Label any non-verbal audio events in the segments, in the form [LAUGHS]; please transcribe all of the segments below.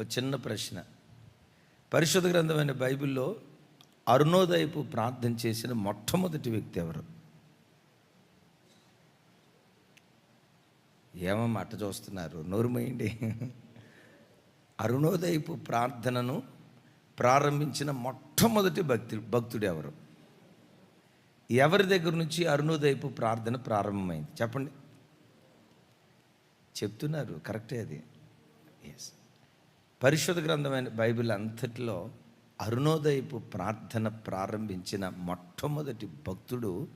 ఒక చిన్న ప్రశ్న. పరిశుద్ధ గ్రంథమైన బైబిల్లో అరుణోదయపు ప్రార్థన చేసిన మొట్టమొదటి వ్యక్తి ఎవరు? ఏమో అట్ట చూస్తున్నారు నోరుమోయండి అరుణోదయపు ప్రార్థనను ప్రారంభించిన మొట్టమొదటి భక్తి భక్తుడు ఎవరు? ఎవరి దగ్గర నుంచి అరుణోదయపు ప్రార్థన ప్రారంభమైంది? చెప్పండి. చెప్తున్నారు కరెక్టే అది. ఎస్ పరిశుద్ధ గ్రంథమైన బైబిల్ అంతటిలో అరుణోదయపు ప్రార్థన ప్రారంభించిన మొట్టమొదటి భక్తుడు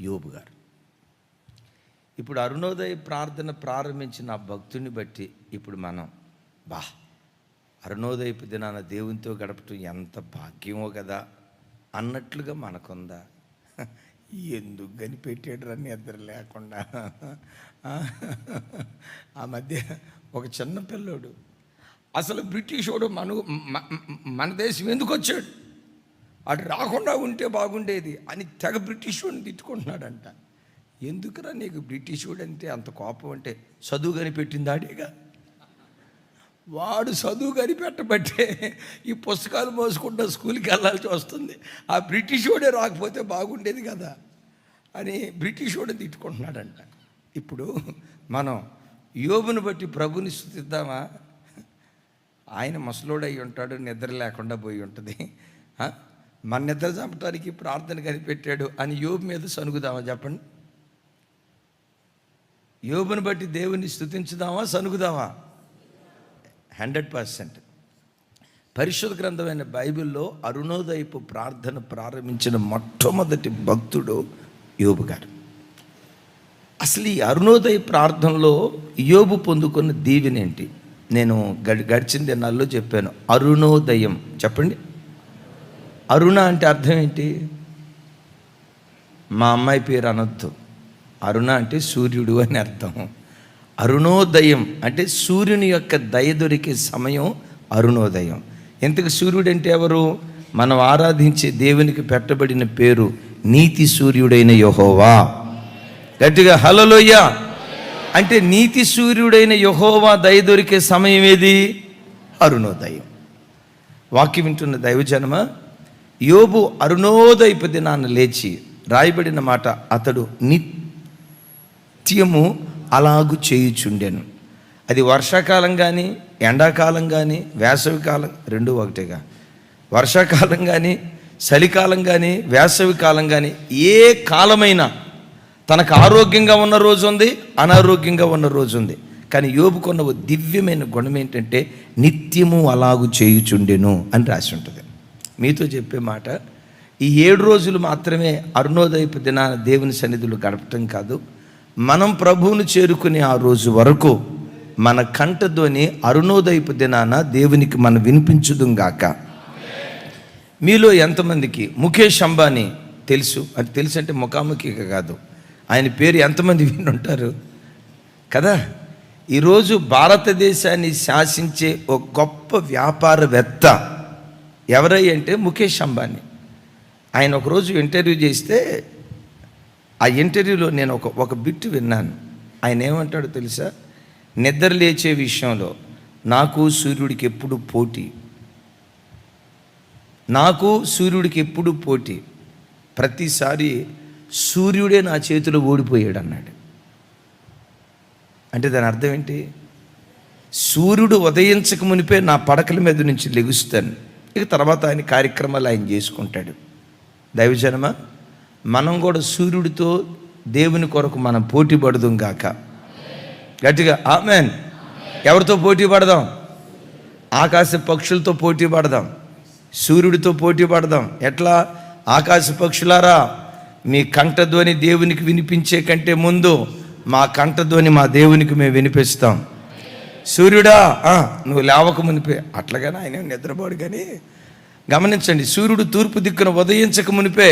యోబు గారు. ఇప్పుడు అరుణోదయ ప్రార్థన ప్రారంభించిన ఆ భక్తుని బట్టి ఇప్పుడు మనం బా అరుణోదయపు దినాన దేవునితో గడపటం ఎంత భాగ్యమో కదా అన్నట్లుగా మనకుందా? ఎందుకు కనిపెట్టాడు రన్ని ఇద్దరు లేకుండా? ఆ మధ్య ఒక చిన్న పిల్లోడు అసలు బ్రిటిష్ వాడు మన మన దేశం ఎందుకు వచ్చాడు? అటు రాకుండా ఉంటే బాగుండేది అని తెగ బ్రిటిష్ వాడిని తిట్టుకుంటున్నాడంట. ఎందుకురా నీకు బ్రిటిష్ వాడు అంటే అంత కోపం అంటే చదువు కనిపెట్టింది ఆడేగా? వాడు చదువు కనిపెట్టబట్టే ఈ పుస్తకాలు మోసుకుంటూ స్కూల్కి వెళ్ళాల్సి వస్తుంది. ఆ బ్రిటిష్ వాడే రాకపోతే బాగుండేది కదా అని బ్రిటిష్ వాడిని తిట్టుకుంటున్నాడంట. ఇప్పుడు మనం యోబును బట్టి ప్రభుని స్థుతిద్దామా? ఆయన మసలోడై ఉంటాడు నిద్ర లేకుండా పోయి ఉంటుంది. మన నిద్ర చంపడానికి ప్రార్థన కనిపెట్టాడు అని యోబు మీద సనుగుదామా చెప్పండి. యోబుని బట్టి దేవుని స్థుతించుదామా సనుగుదామా? Hundred percent. పరిశుద్ధ గ్రంథమైన బైబిల్లో అరుణోదయపు ప్రార్థన ప్రారంభించిన మొట్టమొదటి భక్తుడు యోబు గారు. అసలు ఈ అరుణోదయ ప్రార్థనలో యోబు పొందుకున్న దీవెనేంటి? నేను గడి గడిచిన దినాల్లో చెప్పాను. అరుణోదయం. చెప్పండి. అరుణ అంటే అర్థం ఏంటి? మా అమ్మాయి పేరు అనొద్దు. అరుణ అంటే సూర్యుడు అని అర్థం. అరుణోదయం అంటే సూర్యుని యొక్క దయ దొరికే సమయం అరుణోదయం. ఇంతకు సూర్యుడు అంటే ఎవరు? మనం ఆరాధించే దేవునికి పెట్టబడిన పేరు నీతి సూర్యుడైన యహోవా. గట్టిగా హలోయ అంటే నీతి సూర్యుడైన యహోవా దయ దొరికే సమయం ఏది? అరుణోదయం. వాక్యం వింటున్న దైవజనమ యోబు అరుణోదయపు దినాన్ని లేచి రాయబడిన మాట అతడు నిత్యము అలాగు చేయుచుండెను. అది వర్షాకాలం కానీ ఎండాకాలం కానీ వేసవి కాలం రెండు ఒకటేగా. వర్షాకాలం కానీ చలికాలం కానీ వేసవి కాలం కానీ ఏ కాలమైనా తనకు ఆరోగ్యంగా ఉన్న రోజు ఉంది అనారోగ్యంగా ఉన్న రోజు ఉంది. కానీ యోబుకున్న ఓ దివ్యమైన గుణం ఏంటంటే నిత్యము అలాగు చేయుచుండెను అని రాసి ఉంటుంది. మీతో చెప్పే మాట ఈ ఏడు రోజులు మాత్రమే అరుణోదయపు దినాన దేవుని సన్నిధులు గడపటం కాదు మనం ప్రభువును చేరుకునే ఆ రోజు వరకు మన కంఠధ్వని అరుణోదయపు దినాన దేవునికి మనం వినిపించుదుంగాక మీలో ఎంతమందికి ముఖేష్ అంబానీ తెలుసు? అది తెలుసు అంటే ముఖాముఖిగా కాదు. ఆయన పేరు ఎంతమంది వినుంటారు కదా? ఈరోజు భారతదేశాన్ని శాసించే ఒక గొప్ప వ్యాపారవేత్త ఎవరై అంటే ముఖేష్ అంబానీ. ఆయన ఒకరోజు ఇంటర్వ్యూ చేస్తే ఆ ఇంటర్వ్యూలో నేను ఒక ఒక బిట్టు విన్నాను. ఆయన ఏమంటాడో తెలుసా? నిద్ర లేచే విషయంలో నాకు సూర్యుడికి ఎప్పుడు పోటీ. నాకు సూర్యుడికి ఎప్పుడు పోటీ. ప్రతిసారి సూర్యుడే నా చేతిలో ఓడిపోయాడు అన్నాడు అంటే దాని అర్థం ఏంటి? సూర్యుడు ఉదయించక మునిపే నా పడకల మీద నుంచి లెగుస్తాను. ఇక తర్వాత ఆయన కార్యక్రమాలు ఆయన చేసుకుంటాడు. దైవజనమ మనం కూడా సూర్యుడితో దేవుని కొరకు మనం పోటీ పడదాం గాక. గట్టిగా ఆమెన్. ఎవరితో పోటీ పడదాం? ఆకాశ పక్షులతో పోటీ పడదాం. సూర్యుడితో పోటీ పడదాం. ఎట్లా? ఆకాశ పక్షులారా మీ కంఠధ్వని దేవునికి వినిపించే కంటే ముందు మా కంఠధ్వని మా దేవునికి మేము వినిపిస్తాం. సూర్యుడా నువ్వు లేవక మునిపే అట్లాగానే ఆయన నిద్రపోడు కానీ గమనించండి సూర్యుడు తూర్పు దిక్కున ఉదయించక మునిపే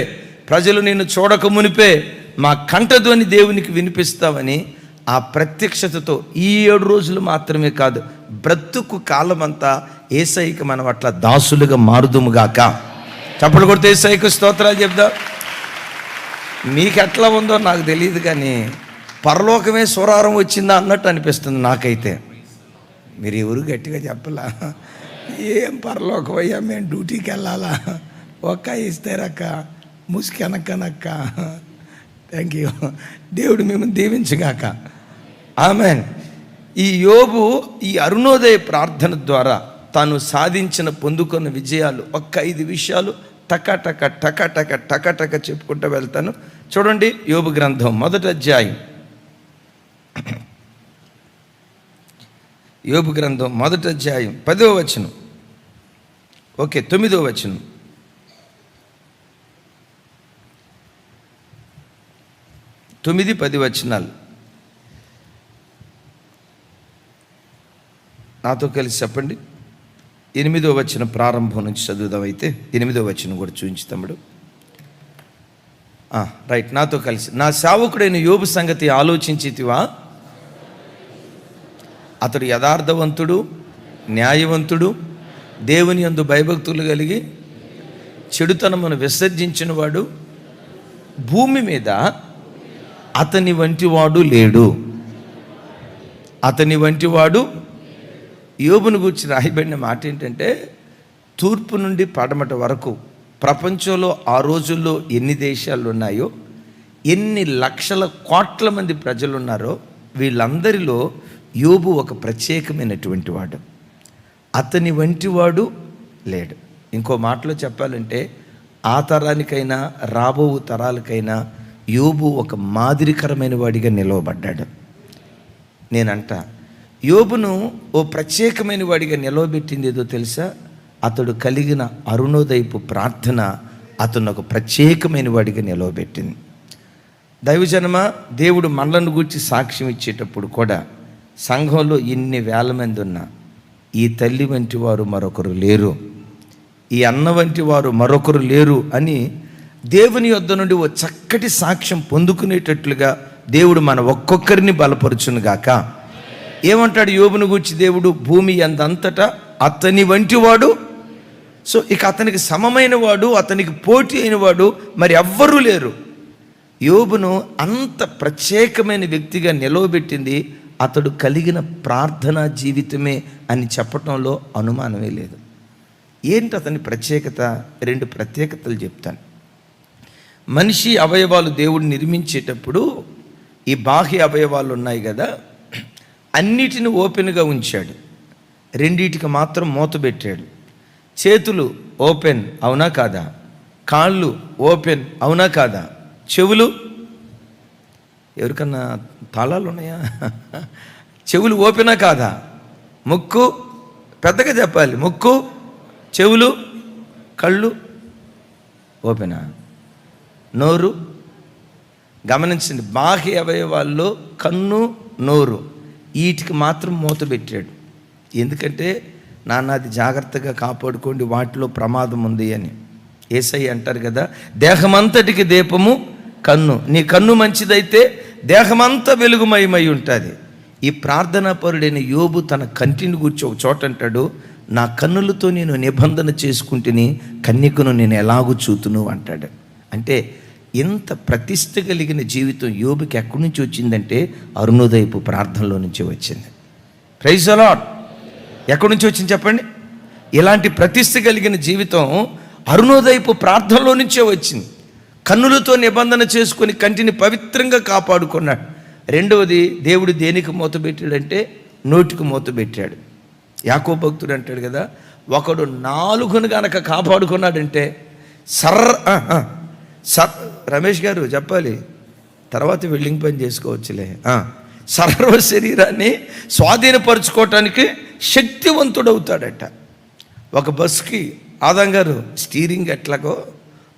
ప్రజలు నిన్ను చూడక మునిపే మా కంఠధ్వని దేవునికి వినిపిస్తామని ఆ ప్రత్యక్షతతో ఈ ఏడు రోజులు మాత్రమే కాదు బ్రతుకు కాలమంతా ఏసైకి మనం అట్లా దాసులుగా మారుదుముగాక చప్పలు కొడితే ఏసైకి స్తోత్రాలు చెప్దాం. మీకు ఎట్లా ఉందో నాకు తెలియదు కానీ పరలోకమే స్వరారం వచ్చిందా అన్నట్టు అనిపిస్తుంది నాకైతే. మీరు ఎవరు గట్టిగా చెప్పలా? ఏం పరలోకమయ్యా మేము డ్యూటీకి వెళ్ళాలా? ఒక్క ఇస్తారక్క ముసుకెనక్కనక్క. థ్యాంక్ యూ దేవుడు మేము దీవించగాక. ఆమెన్ ఈ యోబు ఈ అరుణోదయ ప్రార్థన ద్వారా తాను సాధించిన పొందుకున్న విజయాలు ఒక్క ఐదు విషయాలు టక టక టక టక టక టక చెప్పుకుంటూ వెళ్తాను. చూడండి యోబు గ్రంథం మొదటి అధ్యాయం. యోబు గ్రంథం మొదటి అధ్యాయం పదవ వచనం. ఓకే తొమ్మిదో వచనం. తొమ్మిది పది వచనాలు. నాతో కలిసి చెప్పండి. ఎనిమిదో వచ్చిన ప్రారంభం నుంచి చదువుదామైతే ఎనిమిదో వచ్చిన కూడా చూపించి తమ్ముడు. రైట్ నాతో కలిసి. నా సేవకుడైన యోబు సంగతి ఆలోచించితివా? అతడు యథార్థవంతుడు న్యాయవంతుడు దేవుని అందు భయభక్తులు కలిగి చెడుతనమును విసర్జించినవాడు భూమి మీద అతని వంటివాడు లేడు. అతని వంటివాడు యోబును గురించి రాయబడిన మాట ఏంటంటే తూర్పు నుండి పడమట వరకు ప్రపంచంలో ఆ రోజుల్లో ఎన్ని దేశాలు ఉన్నాయో ఎన్ని లక్షల కోట్ల మంది ప్రజలు ఉన్నారో వీళ్ళందరిలో యోబు ఒక ప్రత్యేకమైనటువంటి వాడు. అతని వంటివాడు లేడు. ఇంకో మాటలో చెప్పాలంటే ఆ తరానికైనా రాబో తరాలకైనా యోబు ఒక మాదిరికరమైన వాడిగా నిలవబడ్డాడు. నేనంట యోబును ఓ ప్రత్యేకమైన వాడిగా నిలవబెట్టింది ఏదో తెలుసా? అతడు కలిగిన అరుణోదయపు ప్రార్థన అతను ఒక ప్రత్యేకమైన వాడిగా నిలవబెట్టింది. దైవజనమ దేవుడు మనలను గూర్చి సాక్ష్యం ఇచ్చేటప్పుడు కూడా సంఘంలో ఇన్ని వేల మంది ఉన్నా ఈ తల్లి వంటి వారు మరొకరు లేరు. ఈ అన్న వంటి వారు మరొకరు లేరు అని దేవుని యొద్ద నుండి ఓ చక్కటి సాక్ష్యం పొందుకునేటట్లుగా దేవుడు మన ఒక్కొక్కరిని బలపరుచునుగాక ఏమంటాడు యోబును గూర్చి దేవుడు? భూమి అందంతటా అతని వంటివాడు సో ఇక అతనికి సమమైన వాడు అతనికి పోటీ అయిన వాడు మరి ఎవ్వరూ లేరు. యోబును అంత ప్రత్యేకమైన వ్యక్తిగా నిలవబెట్టింది అతడు కలిగిన ప్రార్థనా జీవితమే అని చెప్పటంలో అనుమానమే లేదు. ఏంటి అతని ప్రత్యేకత? రెండు ప్రత్యేకతలు చెప్తాను. మనిషి అవయవాలు దేవుడు నిర్మించేటప్పుడు ఈ బాహ్య అవయవాలు ఉన్నాయి కదా అన్నిటిని ఓపెన్గా ఉంచాడు. రెండిటికి మాత్రం మూత పెట్టాడు. చేతులు ఓపెన్ అవునా కాదా? కాళ్ళు ఓపెన్ అవునా కాదా? చెవులు? ఎవరికన్నా తాళాలు ఉన్నాయా? చెవులు ఓపెనా కాదా? ముక్కు? పెద్దగా చెప్పాలి. ముక్కు? చెవులు? కళ్ళు? ఓపెనా? నోరు? గమనించండి. బాహ్య అవయవాల్లో కన్ను నోరు. వీటికి మాత్రం మూత పెట్టాడు. ఎందుకంటే నాన్న అది జాగ్రత్తగా కాపాడుకోండి వాటిలో ప్రమాదం ఉంది అని. ఏసై అంటారు కదా దేహమంతటికి దీపము కన్ను. నీ కన్ను మంచిదైతే దేహమంతా వెలుగుమయమై ఉంటుంది. ఈ ప్రార్థనా పరుడైన యోబు తన కంటిని కూర్చో ఒక చోట అంటాడు నా కన్నులతో నేను నిబంధన చేసుకుంటుని కన్యకును నేను ఎలాగూ చూతును అంటాడు. అంటే ఇంత ప్రతిష్ట కలిగిన జీవితం యోబుకి ఎక్కడి నుంచి వచ్చిందంటే అరుణోదయపు ప్రార్థనలో నుంచి వచ్చింది. ప్రైజ్ అలాట్ ఎక్కడి నుంచి వచ్చింది చెప్పండి? ఇలాంటి ప్రతిష్ట కలిగిన జీవితం అరుణోదయపు ప్రార్థనలో నుంచే వచ్చింది. కన్నులతో నిబంధన చేసుకొని కంటిని పవిత్రంగా కాపాడుకున్నాడు. రెండవది దేవుడు దేనికి మూత పెట్టాడంటే నోటికి మూత పెట్టాడు. యాకో భక్తుడు అంటాడు కదా ఒకడు నాలుగును గనక కాపాడుకున్నాడంటే సర్ర సర్ రమేష్ గారు చెప్పాలి. తర్వాత వెల్డింగ్ పని చేసుకోవచ్చులే. సర్వ శరీరాన్ని స్వాధీనపరచుకోవటానికి శక్తివంతుడవుతాడట. ఒక బస్కి ఆదాం గారు స్టీరింగ్ ఎట్లాగో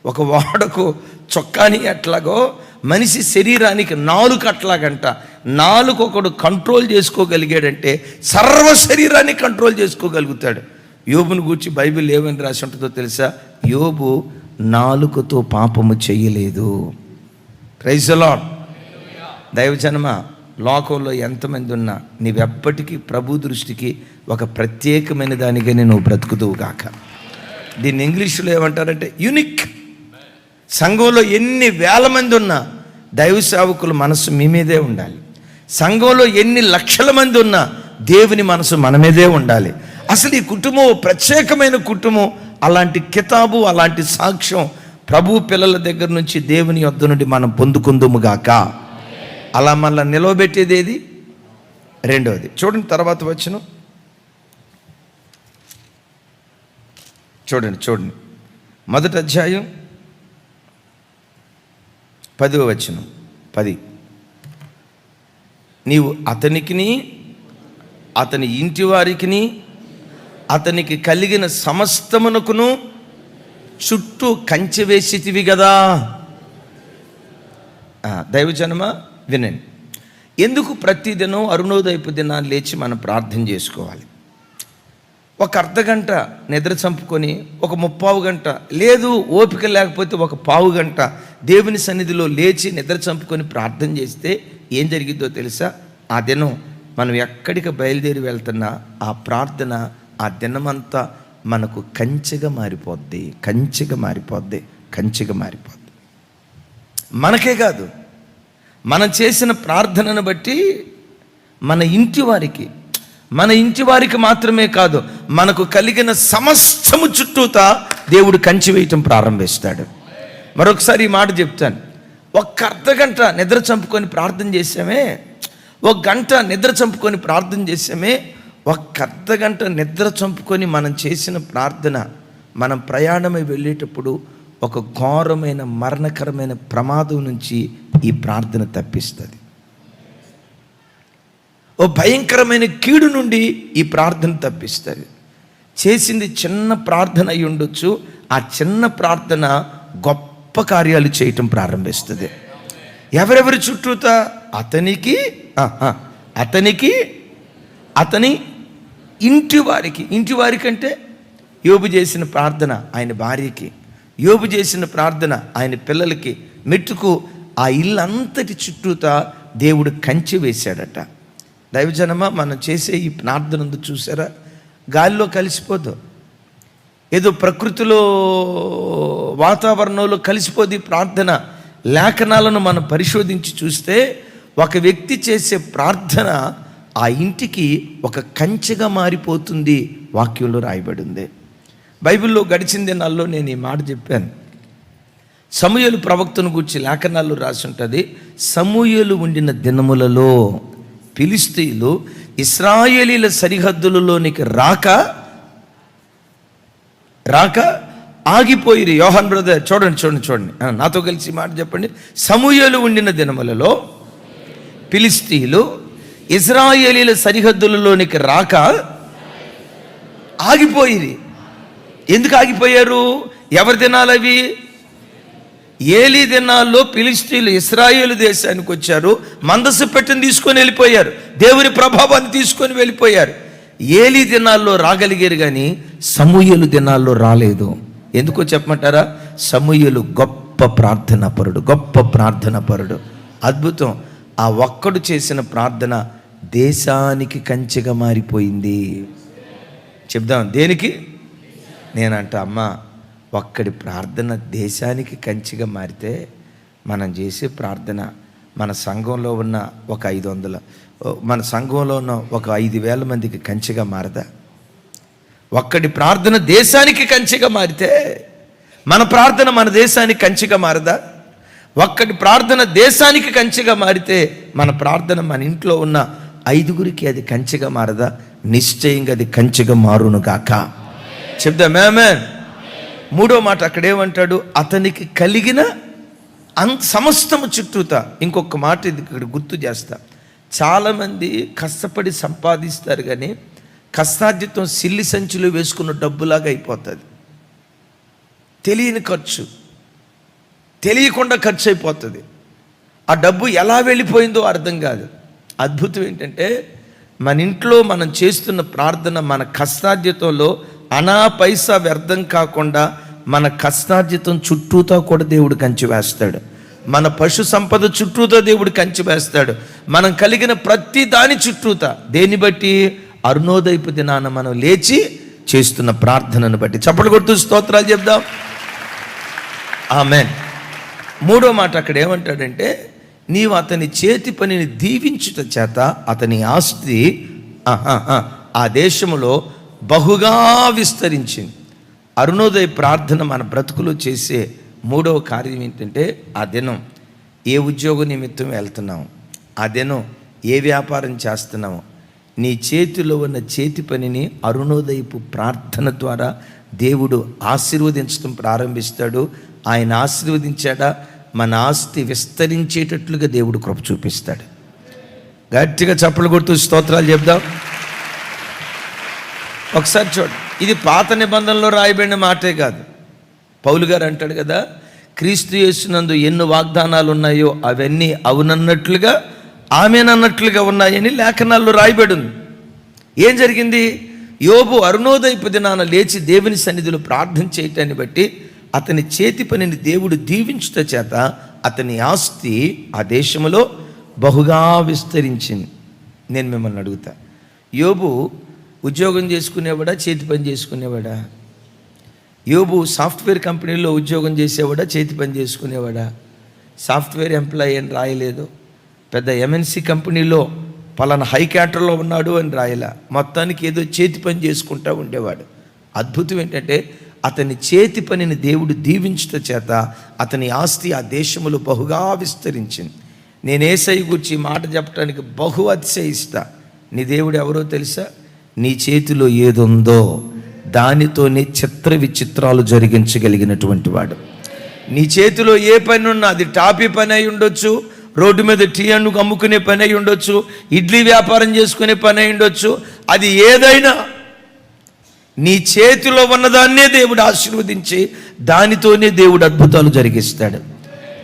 ఒక వాడకు చొక్కాని ఎట్లాగో మనిషి శరీరానికి నాలుగు అట్లాగంట. నాలుగు ఒకడు కంట్రోల్ చేసుకోగలిగాడంటే సర్వ శరీరాన్ని కంట్రోల్ చేసుకోగలుగుతాడు. యోబుని గూర్చి బైబిల్ ఏమని రాసి ఉంటుందో తెలుసా? యోబు నాలుకతో పాపము చేయలేదు. ప్రైజలాడ్ దైవజనమ లోకంలో ఎంతమంది ఉన్నా నీవెప్పటికీ ప్రభు దృష్టికి ఒక ప్రత్యేకమైన దానిగానే నువ్వు బ్రతుకుతువు గాక. దీన్ని ఇంగ్లీష్లో ఏమంటారంటే యునిక్. సంఘంలో ఎన్ని వేల మంది ఉన్నా దైవ సేవకుల మనసు మీ మీదే ఉండాలి. సంఘంలో ఎన్ని లక్షల మంది ఉన్నా దేవుని మనసు మన మీదే ఉండాలి. అసలు ఈ కుటుంబం ప్రత్యేకమైన కుటుంబం. అలాంటి కితాబు అలాంటి సాక్ష్యం ప్రభు పిల్లల దగ్గర నుంచి దేవుని యొద్ద నుండి మనం పొందుకుందుముగాక అలా మళ్ళీ నిలవబెట్టేది ఏది? రెండవది చూడండి తర్వాత వచ్చిన చూడండి చూడండి. మొదటి అధ్యాయం పదివ వచ్చును పది. నీవు అతనికిని అతని ఇంటి వారికిని అతనికి కలిగిన సమస్తమునకును చుట్టూ కంచె వేసితివి కదా దైవజనమ వినండి. ఎందుకు ప్రతిదినం అరుణోదయపు దినాన్ని లేచి మనం ప్రార్థన చేసుకోవాలి? ఒక అర్ధ గంట నిద్ర చంపుకొని ఒక ముప్పావు గంట లేదు ఓపిక లేకపోతే ఒక పావు గంట దేవుని సన్నిధిలో లేచి నిద్ర చంపుకొని ప్రార్థన చేస్తే ఏం జరిగిద్దో తెలుసా? ఆ దినం మనం ఎక్కడికి బయలుదేరి వెళ్తున్నా ఆ ప్రార్థన ఆ దినమంతా మనకు కంచెగా మారిపోద్ది కంచెగా మారిపోద్ది కంచెగా మారిపోద్ది. మనకే కాదు మనం చేసిన ప్రార్థనను బట్టి మన ఇంటి వారికి మన ఇంటి వారికి మాత్రమే కాదు మనకు కలిగిన సమస్తము చుట్టూతా దేవుడు కంచి వేయటం ప్రారంభిస్తాడు. మరొకసారి ఈ మాట చెప్తాను. ఒక్క అర్ధ గంట నిద్ర చంపుకొని ప్రార్థన చేసామే ఒక గంట నిద్ర చంపుకొని ప్రార్థన చేసామే ఒక్క అర్ధ గంట నిద్ర చంపుకొని మనం చేసిన ప్రార్థన మనం ప్రయాణమై వెళ్ళేటప్పుడు ఒక ఘోరమైన మరణకరమైన ప్రమాదం నుంచి ఈ ప్రార్థన తప్పిస్తుంది. ఓ భయంకరమైన కీడు నుండి ఈ ప్రార్థన తప్పిస్తుంది. చేసింది చిన్న ప్రార్థన అయి ఉండొచ్చు ఆ చిన్న ప్రార్థన గొప్ప కార్యాలు చేయటం ప్రారంభిస్తుంది. ఎవరెవరి చుట్టూత? అతనికి అతనికి అతని ఇంటి వారికి ఇంటి వారికంటే యోబు చేసిన ప్రార్థన ఆయన భార్యకి యోబు చేసిన ప్రార్థన ఆయన పిల్లలకి మెట్టుకు ఆ ఇల్లంతటి చుట్టూత దేవుడు కంచె వేశాడట. దైవజనమా మనం చేసే ఈ ప్రార్థన చూసారా? గాలిలో కలిసిపోదు. ఏదో ప్రకృతిలో వాతావరణంలో కలిసిపోది ప్రార్థన. లేఖనాలను మనం పరిశోధించి చూస్తే ఒక వ్యక్తి చేసే ప్రార్థన ఆ ఇంటికి ఒక కంచెగా మారిపోతుంది వాక్యంలో రాయబడింది. బైబిల్లో గడిచిన దినాల్లో నేను ఈ మాట చెప్పాను. సమూయలు ప్రవక్తను గురించి లేఖనాల్లో రాసి ఉంటుంది సమూయలు ఉండిన దినములలో పిలిస్తీలు ఇస్రాయేలీల సరిహద్దులలోనికి రాక రాక ఆగిపోయిరు. యోహన్ బ్రదర్ చూడండి చూడండి చూడండి. నాతో కలిసి మాట చెప్పండి. సమూయలు ఉండిన దినములలో పిలిస్తీలు ఇజ్రాయేలీల సరిహద్దులలోనికి రాక ఆగిపోయింది. ఎందుకు ఆగిపోయారు? ఎవరి దినాలు ఏలీ దినాల్లో పిలిస్తీన్లు ఇస్రాయేలు దేశానికి వచ్చారు. మందస్సు పెట్టిన తీసుకొని వెళ్ళిపోయారు. దేవుని ప్రభావాన్ని తీసుకొని వెళ్ళిపోయారు. ఏలీ దినాల్లో రాగలిగారు కానీ సమూహలు దినాల్లో రాలేదు. ఎందుకో చెప్పమంటారా? సమూహలు గొప్ప ప్రార్థన పరుడు గొప్ప ప్రార్థన పరుడు అద్భుతం. ఆ ఒక్కడు చేసిన ప్రార్థన దేశానికి కంచెగా మారిపోయింది. చెప్దాం దేనికి? నేనంట అమ్మ ఒక్కడి ప్రార్థన దేశానికి కంచిగా మారితే మనం చేసే ప్రార్థన మన సంఘంలో ఉన్న ఒక ఐదు వందల మన సంఘంలో ఉన్న ఒక ఐదు వేల మందికి కంచిగా మారదా? ఒక్కడి ప్రార్థన దేశానికి కంచిగా మారితే మన ప్రార్థన మన దేశానికి కంచిగా మారదా? ఒక్కటి ప్రార్థన దేశానికి కంచెగా మారితే మన ప్రార్థన మన ఇంట్లో ఉన్న ఐదుగురికి అది కంచెగా మారదా? నిశ్చయంగా అది కంచిగా మారును గాక. చెప్దా మేమే మూడో మాట అక్కడ ఏమంటాడు? అతనికి కలిగిన అన్ సమస్తము చుట్టూత. ఇంకొక మాట ఇది ఇక్కడ గుర్తు చేస్తా. చాలామంది కష్టపడి సంపాదిస్తారు కానీ కష్టార్జితం సిల్లి సంచులు వేసుకున్న డబ్బులాగా అయిపోతుంది. తెలియని ఖర్చు. తెలియకుండా ఖర్చు అయిపోతుంది ఆ డబ్బు ఎలా వెళ్ళిపోయిందో అర్థం కాదు. అద్భుతం ఏంటంటే మన ఇంట్లో మనం చేస్తున్న ప్రార్థన మన కష్టార్జితంలో అనా పైసా వ్యర్థం కాకుండా మన కష్టార్జితం చుట్టూతో కూడా దేవుడు కంచి వేస్తాడు. మన పశు సంపద చుట్టూతో దేవుడు కంచి వేస్తాడు. మనం కలిగిన ప్రతి దాని చుట్టూత. దేన్ని బట్టి? అరుణోదయపు దినాన మనం లేచి చేస్తున్న ప్రార్థనను బట్టి. చప్పటి కొడుతూ స్తోత్రాలు చెప్దాం. ఆమెన్. మూడో మాట అక్కడ ఏమంటాడంటే నీవు అతని చేతి పనిని దీవించుట చేత అతని ఆస్తి ఆ, దేశంలో బహుగా విస్తరించింది. అరుణోదయ ప్రార్థన మన బ్రతుకులో చేసే మూడవ కార్యం ఏంటంటే ఆ దినం ఏ ఉద్యోగ నిమిత్తం వెళ్తున్నాము ఆ దినం ఏ వ్యాపారం చేస్తున్నాము నీ చేతిలో ఉన్న చేతి పనిని అరుణోదయపు ప్రార్థన ద్వారా దేవుడు ఆశీర్వదించడం ప్రారంభిస్తాడు. ఆయన ఆశీర్వదించాడా? మన ఆస్తి విస్తరించేటట్లుగా దేవుడు కృప చూపిస్తాడు. గట్టిగా చప్పలు కొడుతూ స్తోత్రాలు చెప్దాం. ఒకసారి చూడండి. ఇది పాత నిబంధనలో రాయబడిన మాటే కాదు. పౌలు గారు అంటాడు కదా క్రీస్తు యేసునందు ఎన్ని వాగ్దానాలు ఉన్నాయో అవన్నీ అవునన్నట్లుగా ఆమెనన్నట్లుగా ఉన్నాయని లేఖనాల్లో రాయబడి ఉంది ఏం జరిగింది? యోబు అరుణోదయపు దినాన లేచి దేవుని సన్నిధిలో ప్రార్థన చేయటాన్ని బట్టి అతని చేతి పనిని దేవుడు దీవించుట చేత అతని ఆస్తి ఆ దేశంలో బహుగా విస్తరించింది. నేను మిమ్మల్ని అడుగుతా. యోబు ఉద్యోగం చేసుకునేవాడా? చేతి పని చేసుకునేవాడా? యోబు సాఫ్ట్వేర్ కంపెనీలో ఉద్యోగం చేసేవాడా? చేతి పని చేసుకునేవాడా? సాఫ్ట్వేర్ ఎంప్లాయీ అని రాయలేదు. పెద్ద ఎంఎన్సి కంపెనీలో పలానా హై క్యాటర్లో ఉన్నాడు అని రాయలా. మొత్తానికి ఏదో చేతి పని చేసుకుంటా ఉండేవాడు. అద్భుతం ఏంటంటే అతని చేతి పనిని దేవుడు దీవించుట చేత అతని ఆస్తి ఆ దేశములో బహుగా విస్తరించింది. నేను ఏసై గురించి మాట చెప్పడానికి బహు అతిశయిస్తా. నీ దేవుడు ఎవరో తెలుసా? నీ చేతిలో ఏదుందో దానితోనే చిత్ర విచిత్రాలు జరిగించగలిగినటువంటి వాడు. నీ చేతిలో ఏ పని ఉన్నా అది టాపీ పని అయి ఉండొచ్చు రోడ్డు మీద టీ అన్ను అమ్ముకునే పని అయి ఉండొచ్చు ఇడ్లీ వ్యాపారం చేసుకునే పని అయి ఉండొచ్చు అది ఏదైనా నీ చేతిలో ఉన్నదాన్నే దేవుడు ఆశీర్వదించి దానితోనే దేవుడు అద్భుతాలు జరిగిస్తాడు.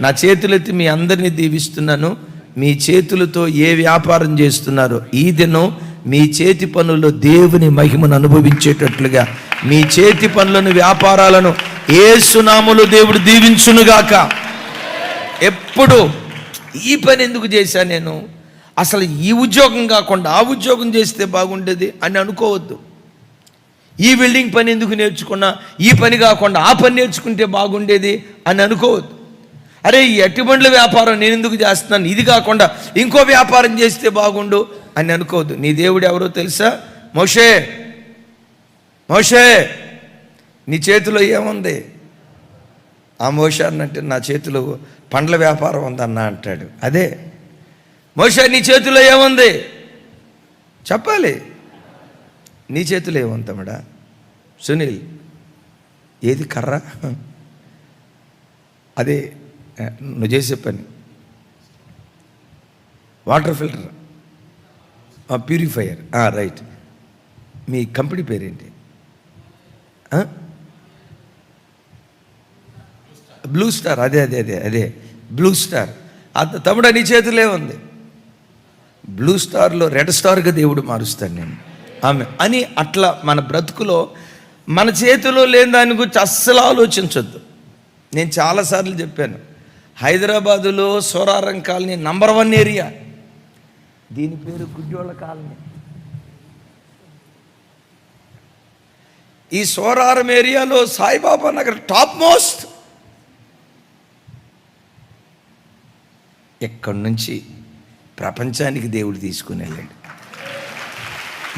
నా చేతులెత్తి మీ అందరినీ దీవిస్తున్నాను. మీ చేతులతో ఏ వ్యాపారం చేస్తున్నారో ఈ దినం మీ చేతి పనుల్లో దేవుని మహిమను అనుభవించేటట్లుగా మీ చేతి పనులను వ్యాపారాలను ఏ సునాములు దేవుడు దీవించునుగాక. ఎప్పుడు ఈ పని ఎందుకు చేశా నేను? అసలు ఈ ఉద్యోగం కాకుండా ఆ ఉద్యోగం చేస్తే బాగుండేది అని అనుకోవద్దు. ఈ వెల్డింగ్ పని ఎందుకు నేర్చుకున్నా? ఈ పని కాకుండా ఆ పని నేర్చుకుంటే బాగుండేది అని అనుకోవద్దు. అరే ఈ అట్టిబండ్ల వ్యాపారం నేను ఎందుకు చేస్తున్నాను? ఇది కాకుండా ఇంకో వ్యాపారం చేస్తే బాగుండు అని అనుకోవద్దు. నీ దేవుడు ఎవరో తెలుసా? మోషే! మోషే! నీ చేతిలో ఏముంది? ఆ మోషే అన్నట్టు నా చేతిలో పండ్ల వ్యాపారం ఉందన్న అంటాడు. అదే. మోషే నీ చేతిలో ఏముంది? చెప్పాలి. నీ చేతిలో ఏముంది తమ్ముడా? సునీల్ ఏది కర్ర? అదే నువ్వు చేసే పని. Water filter purifier. రైట్. మీ కంపెనీ పేరేంటి? బ్లూ స్టార్ అదే అదే అదే అదే. Blue star. అంత తమ్ముడు నీ చేతిలో ఉంది బ్లూ స్టార్లో రెడ్ స్టార్గా దేవుడు మారుస్తాను నేను. ఆమె. అని అట్లా మన బ్రతుకులో మన చేతిలో లేని దాని గురించి అస్సలు ఆలోచించొద్దు. నేను చాలాసార్లు చెప్పాను హైదరాబాదులో Soraram colony number one area. దీని పేరు గుడ్జోళ్ళ కాలనీ. ఈ సోరారం ఏరియాలో సాయిబాబా నగర్ టాప్ మోస్ట్. ఎక్కడి నుంచి ప్రపంచానికి దేవుడు తీసుకుని వెళ్ళాడు.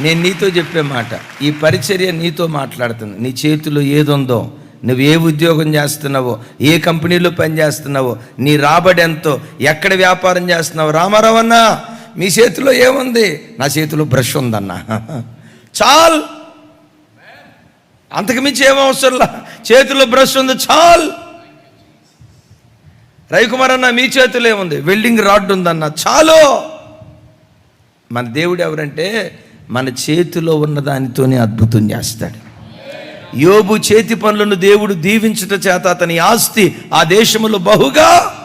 నేను నీతో చెప్పే మాట ఈ పరిచర్య నీతో మాట్లాడుతుంది. నీ చేతిలో ఏదుందో నువ్వు ఏ ఉద్యోగం చేస్తున్నావో ఏ కంపెనీలో పనిచేస్తున్నావో నీ రాబడి ఎంతో ఎక్కడ వ్యాపారం చేస్తున్నావో రామారావన్నా మీ చేతిలో ఏముంది? నా చేతిలో బ్రష్ ఉందన్న. [LAUGHS] చాల్! అంతకుమించి ఏమవసరంలా అవసరంలా చేతిలో బ్రష్ ఉంది చాల్! రవికుమార్ అన్న మీ చేతిలో ఏముంది? వెల్డింగ్ రాడ్ ఉందన్న చాలు! మన దేవుడు ఎవరంటే మన చేతిలో ఉన్న దానితోనే అద్భుతం చేస్తాడు. యోబు చేతి పనులను దేవుడు దీవించుట చేత అతని ఆస్తి ఆ దేశములో బహుగా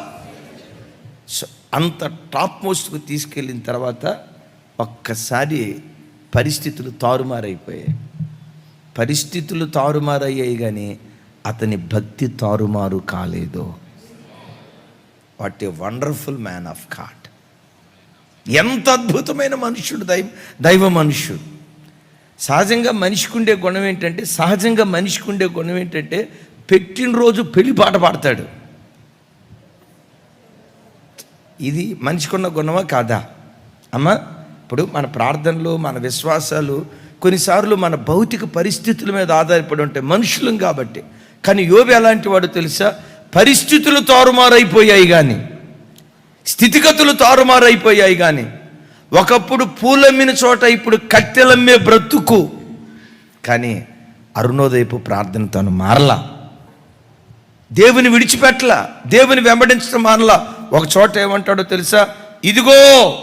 అంత టాప్ మోస్ట్కు తీసుకెళ్ళిన తర్వాత ఒక్కసారి పరిస్థితులు తారుమారైపోయాయి. పరిస్థితులు తారుమారయ్యాయి కానీ అతని భక్తి తారుమారు కాలేదు. What a wonderful man of God. ఎంత అద్భుతమైన మనుష్యుడు దైవ దైవ మనుష్యుడు సహజంగా మనిషికి ఉండే గుణం ఏంటంటే సహజంగా మనిషికి ఉండే గుణం ఏంటంటే పెట్టినరోజు పెళ్ళి పాట పాడతాడు. ఇది మనిషికున్న గుణమా కాదా? అమ్మా ఇప్పుడు మన ప్రార్థనలు మన విశ్వాసాలు కొన్నిసార్లు మన భౌతిక పరిస్థితుల మీద ఆధారపడి ఉంటాయి. మనుషులం కాబట్టి. కానీ యోబి ఎలాంటి వాడు తెలుసా? పరిస్థితులు తారుమారైపోయాయి కానీ స్థితిగతులు తారుమారైపోయాయి కానీ ఒకప్పుడు పూలమ్మిన చోట ఇప్పుడు కట్టెలమ్మే బ్రతుకు. కానీ అరుణోదయపు ప్రార్థన తను మారలా. దేవుని విడిచిపెట్టలా దేవుని వెంబడించడం మానలా. ఒక చోట ఏమంటాడో తెలుసా? ఇదిగో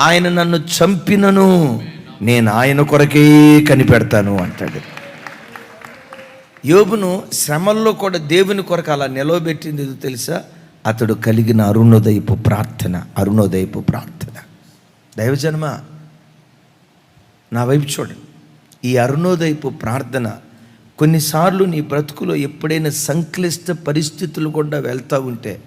ఆయన నన్ను చంపినను నేను ఆయన కొరకే కనిపెడతాను అంటాడు. యోబును శ్రమల్లో కూడా దేవుని కొరకు అలా నిలవబెట్టింది తెలుసా? అతడు కలిగిన అరుణోదయపు ప్రార్థన అరుణోదయపు ప్రార్థన. దైవజన్మ నా వైపు చూడండి. ఈ అరుణోదయపు ప్రార్థన కొన్నిసార్లు నీ బ్రతుకులో ఎప్పుడైనా సంక్లిష్ట పరిస్థితులు గుండా వెళ్తూ ఉంటే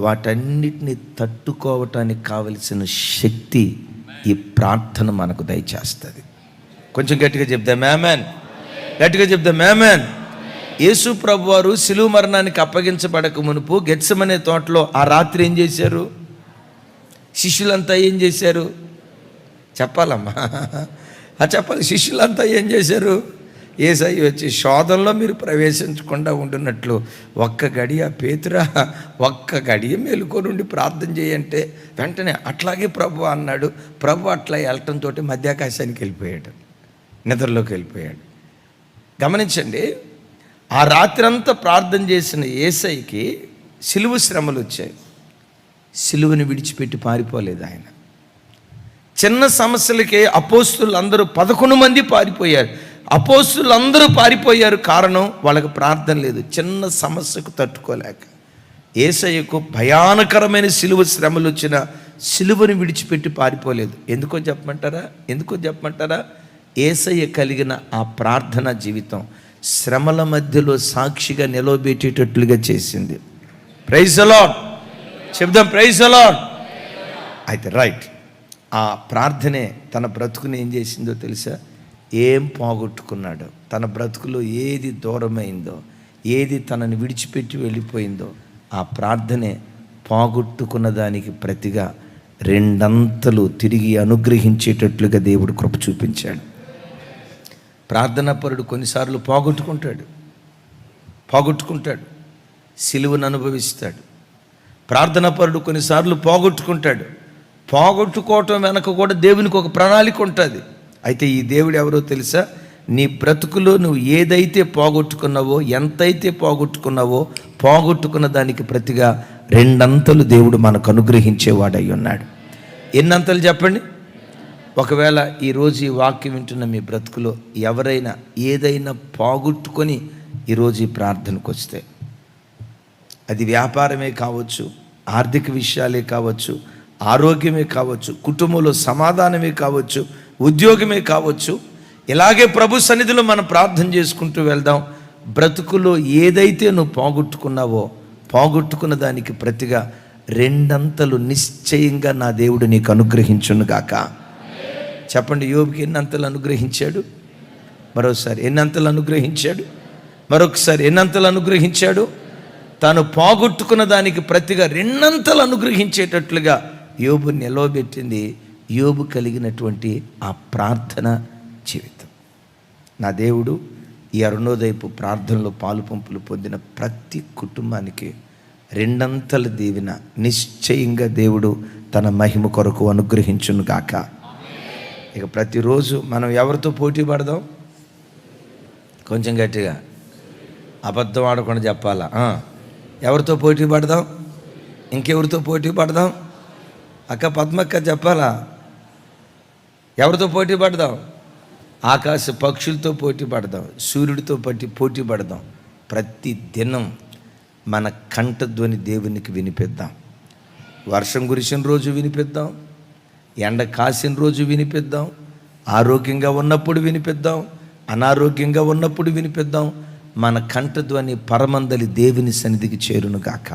వాటన్నిటిని తట్టుకోవటానికి కావలసిన శక్తి ఈ ప్రార్థన మనకు దయచేస్తుంది. కొంచెం గట్టిగా చెప్దా మ్యామెన్ గట్టిగా చెప్దా మ్యామెన్ యేసు ప్రభు వారు శిలువ మరణానికి అప్పగించబడక మునుపు గెత్సమనే తోటలో ఆ రాత్రి ఏం చేశారు? శిష్యులంతా ఏం చేశారు? చెప్పాలమ్మా. ఆ చెప్పాలి. శిష్యులంతా ఏం చేశారు? ఏసై వచ్చి శోధనలో మీరు ప్రవేశించకుండా ఉంటున్నట్లు ఒక్క గడియ పేతురా ఒక్క గడియ మేలుకొని ఉండి ప్రార్థన చేయంటే వెంటనే అట్లాగే ప్రభు అన్నాడు. ప్రభు అట్లా వెళ్ళటంతో మధ్యాకాశానికి వెళ్ళిపోయాడు. నిద్రలోకి వెళ్ళిపోయాడు. గమనించండి ఆ రాత్రంతా ప్రార్థన చేసిన ఏసైకి సిలువు శ్రమలు వచ్చాయి. సిలువని విడిచిపెట్టి పారిపోలేదు ఆయన. చిన్న సమస్యలకే అపోస్తులు అందరూ పదకొండు మంది పారిపోయారు. అపోస్తులు అందరూ పారిపోయారు కారణం వాళ్ళకి ప్రార్థన లేదు. చిన్న సమస్యకు తట్టుకోలేక ఏసయ్యకు భయానకరమైన సిలువ శ్రమలు వచ్చిన సిలువని విడిచిపెట్టి పారిపోలేదు. ఎందుకో చెప్పమంటారా? ఎందుకో చెప్పమంటారా? ఏసయ్య కలిగిన ఆ ప్రార్థన జీవితం శ్రమల మధ్యలో సాక్షిగా నిలవబెట్టేటట్లుగా చేసింది. ప్రైజ్ అలాడ్ చెప్దాం ప్రైజ్ అలాడ్ అయితే రైట్ ఆ ప్రార్థనే తన బ్రతుకుని ఏం చేసిందో తెలుసా? ఏం పోగొట్టుకున్నాడు? తన బ్రతుకులో ఏది దూరమైందో ఏది తనని విడిచిపెట్టి వెళ్ళిపోయిందో ఆ ప్రార్థనే పోగొట్టుకున్న దానికి ప్రతిగా రెండంతలు తిరిగి అనుగ్రహించేటట్లుగా దేవుడు కృప చూపించాడు. ప్రార్థనాపరుడు కొన్నిసార్లు పోగొట్టుకుంటాడు. పోగొట్టుకుంటాడు. సిలువను అనుభవిస్తాడు. ప్రార్థనాపరుడు కొన్నిసార్లు పోగొట్టుకుంటాడు. పోగొట్టుకోవటం వెనక కూడా దేవునికి ఒక ప్రణాళిక ఉంటుంది. అయితే ఈ దేవుడు ఎవరో తెలుసా? నీ బ్రతుకులో నువ్వు ఏదైతే పోగొట్టుకున్నావో ఎంతైతే పోగొట్టుకున్నావో పోగొట్టుకున్న దానికి ప్రతిగా రెండంతలు దేవుడు మనకు అనుగ్రహించేవాడై ఉన్నాడు. ఎన్నంతలు చెప్పండి? ఒకవేళ ఈరోజు ఈ వాక్యం వింటున్న మీ బ్రతుకులో ఎవరైనా ఏదైనా పోగొట్టుకొని ఈరోజు ఈ ప్రార్థనకు వస్తే అది వ్యాపారమే కావచ్చు ఆర్థిక విషయాలే కావచ్చు ఆరోగ్యమే కావచ్చు కుటుంబంలో సమాధానమే కావచ్చు ఉద్యోగమే కావచ్చు ఇలాగే ప్రభు సన్నిధిలో మనం ప్రార్థన చేసుకుంటూ వెళ్దాం. బ్రతుకులో ఏదైతే నువ్వు పోగొట్టుకున్నావో పోగొట్టుకున్న దానికి ప్రతిగా రెండంతలు నిశ్చయంగా నా దేవుడు నీకు అనుగ్రహించును గాక చెప్పండి యోబుకి ఎన్నంతలు అనుగ్రహించాడు? మరోసారి ఎన్నంతలు అనుగ్రహించాడు? మరొకసారి ఎన్నంతలు అనుగ్రహించాడు? తాను పోగొట్టుకున్న దానికి ప్రతిగా రెండంతలు అనుగ్రహించేటట్లుగా యోబు నిలవబెట్టింది. యోబు కలిగినటువంటి ఆ ప్రార్థన జీవితం. నా దేవుడు ఈ అరుణోదయపు ప్రార్థనలో పాలు పంపులు పొందిన ప్రతి కుటుంబానికి రెండంతల దీవెన నిశ్చయంగా దేవుడు తన మహిమ కొరకు అనుగ్రహించును గాక ఇక ప్రతిరోజు మనం ఎవరితో పోటీ పడదాం? కొంచెం గట్టిగా. అబద్ధం ఆడకుండా చెప్పాలా? ఎవరితో పోటీ పడదాం? ఇంకెవరితో పోటీ పడదాం? అక్క పద్మక్క చెప్పాలా? ఎవరితో పోటీ పడదాం? ఆకాశ పక్షులతో పోటీ పడదాం. సూర్యుడితో పట్టి పోటీ పడదాం. ప్రతి దినం మన కంఠధ్వని దేవునికి వినిపిద్దాం. వర్షం కురిసిన రోజు వినిపిద్దాం. ఎండ కాసిన రోజు వినిపిద్దాం. ఆరోగ్యంగా ఉన్నప్పుడు వినిపిద్దాం. అనారోగ్యంగా ఉన్నప్పుడు వినిపిద్దాం. మన కంఠధ్వని పరమందలి దేవుని సన్నిధికి చేరునుగాక.